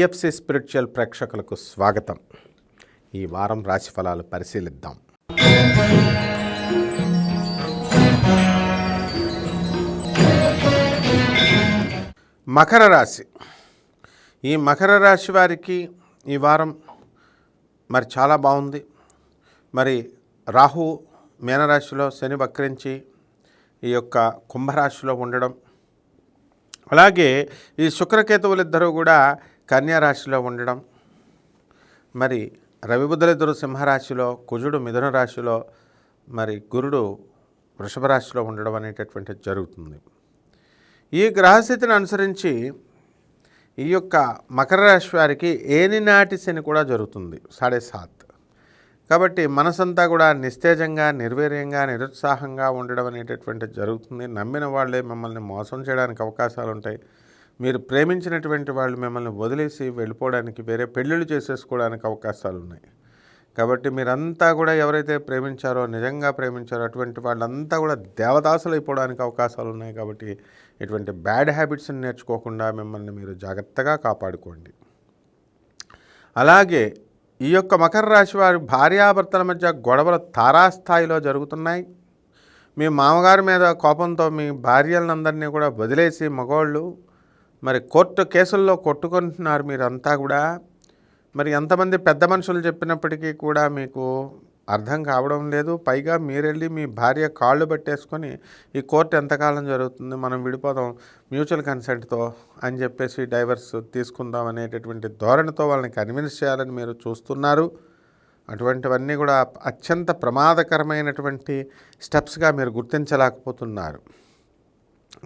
PFC spiritual ప్రేక్షకులకు స్వాగతం. ఈ వారం రాశి ఫలాలు పరిశీలిద్దాం. మకర రాశి. ఈ మకర రాశి వారికి ఈ వారం మరి చాలా బాగుంది. మరి రాహు మీనరాశిలో శని వక్రించి ఈ యొక్క కుంభరాశిలో ఉండడం. అలాగే ఈ శుక్రకేతువులిద్దరూ కూడా కన్యా రాశిలో ఉండడం మరి రవిబుద్ధులిద్దరు సింహరాశిలో కుజుడు మిథున రాశిలో మరి గురుడు వృషభ రాశిలో ఉండడం అనేటటువంటిది జరుగుతుంది. ఈ గ్రహస్థితిని అనుసరించి ఈ యొక్క మకర రాశి వారికి ఏనినాటి శని కూడా జరుగుతుంది సాడే సాత్. కాబట్టి మనసంతా కూడా నిస్తేజంగా నిర్వీర్యంగా నిరుత్సాహంగా ఉండడం అనేటటువంటిది జరుగుతుంది. నమ్మిన వాళ్ళే మిమ్మల్ని మోసం చేయడానికి అవకాశాలు ఉంటాయి మీరు ప్రేమించినటువంటి వాళ్ళు మిమ్మల్ని వదిలేసి వెళ్ళిపోవడానికి వేరే పెళ్ళిళ్ళు చేసేసుకోవడానికి అవకాశాలు ఉన్నాయి కాబట్టి మీరంతా కూడా ఎవరైతే ప్రేమించారో నిజంగా ప్రేమించారో అటువంటి వాళ్ళంతా కూడా దేవదాసులు అయిపోవడానికి అవకాశాలు ఉన్నాయి కాబట్టి ఇటువంటి బ్యాడ్ హ్యాబిట్స్ని నేర్చుకోకుండా మిమ్మల్ని మీరు జాగ్రత్తగా కాపాడుకోండి. అలాగే ఈ యొక్క మకర రాశి వారి భార్యాభర్తల మధ్య గొడవలు తారాస్థాయిలో జరుగుతున్నాయి. మీ మామగారి మీద కోపంతో మీ భార్యలందరినీ కూడా వదిలేసి మగవాళ్ళు మరి కోర్టు కేసుల్లో కొట్టుకుంటున్నారు మీరంతా కూడా. మరి ఎంతమంది పెద్ద మనుషులు చెప్పినప్పటికీ కూడా మీకు అర్థం కావడం లేదు. పైగా మీరెళ్ళి మీ భార్య కాళ్ళు పెట్టేసుకొని ఈ కోర్టు ఎంతకాలం జరుగుతుంది మనం విడిపోదాం మ్యూచువల్ కన్సెంట్తో అని చెప్పేసి డైవర్స్ తీసుకుందాం అనేటటువంటి ధోరణితో వాళ్ళని కన్విన్స్ చేయాలని మీరు చూస్తున్నారు. అటువంటివన్నీ కూడా అత్యంత ప్రమాదకరమైనటువంటి స్టెప్స్గా మీరు గుర్తించలేకపోతున్నారు.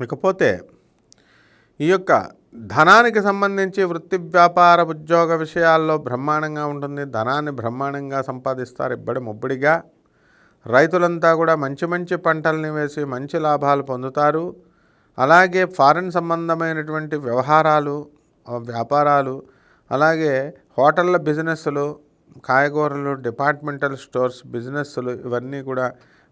ఇకపోతే ఈ యొక్క ధనానికి సంబంధించి వృత్తి వ్యాపార ఉద్యోగ విషయాల్లో బ్రహ్మాండంగా ఉంటుంది. ధనాన్ని బ్రహ్మాండంగా సంపాదిస్తారు. ఇబ్బడి ముబ్బడిగా రైతులంతా కూడా మంచి మంచి పంటల్ని వేసి మంచి లాభాలు పొందుతారు. అలాగే ఫారిన్ సంబంధమైనటువంటి వ్యవహారాలు వ్యాపారాలు అలాగే హోటళ్ళ బిజినెస్లు కాయగూరలు డిపార్ట్మెంటల్ స్టోర్స్ బిజినెస్లు ఇవన్నీ కూడా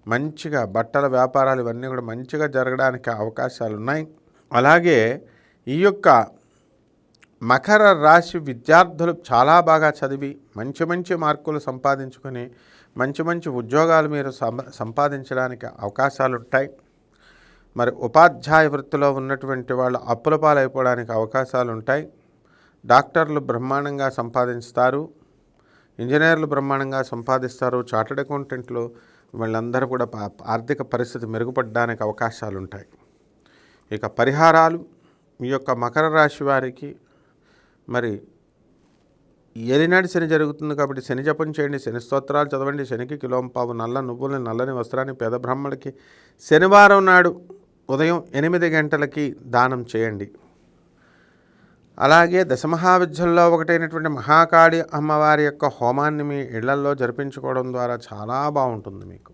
మంచిగా బట్టల వ్యాపారాలు ఇవన్నీ కూడా మంచిగా జరగడానికి అవకాశాలు ఉన్నాయి అలాగే ఈ యొక్క మకర రాశి విద్యార్థులు చాలా బాగా చదివి మంచి మంచి మార్కులు సంపాదించుకొని మంచి మంచి ఉద్యోగాలు మీరు సంపాదించడానికి అవకాశాలు ఉంటాయి. మరి ఉపాధ్యాయ వృత్తిలో ఉన్నటువంటి వాళ్ళు అప్పుల పాలైపోవడానికి అవకాశాలు ఉంటాయి. డాక్టర్లు బ్రహ్మాండంగా సంపాదిస్తారు. ఇంజనీర్లు బ్రహ్మాండంగా సంపాదిస్తారు. చార్టెడ్ అకౌంటెంట్లు వీళ్ళందరూ కూడా పా- ఆర్థిక పరిస్థితి మెరుగుపడడానికి అవకాశాలు ఉంటాయి. ఇక పరిహారాలు మీ యొక్క మకర రాశి వారికి మరి ఏలినాటి శని జరుగుతుంది కాబట్టి శని జపం చేయండి శని స్తోత్రాలు చదవండి శనికి కిలోంపావు నల్ల నువ్వులని నల్లని వస్త్రాన్ని పేద బ్రాహ్మణులకి శనివారం నాడు ఉదయం ఎనిమిది గంటలకి దానం చేయండి. అలాగే దశమహావిద్యంలో ఒకటైనటువంటి మహాకాళి అమ్మవారి యొక్క హోమాన్ని మీ ఇళ్ళల్లో జరిపించుకోవడం ద్వారా చాలా బాగుంటుంది మీకు.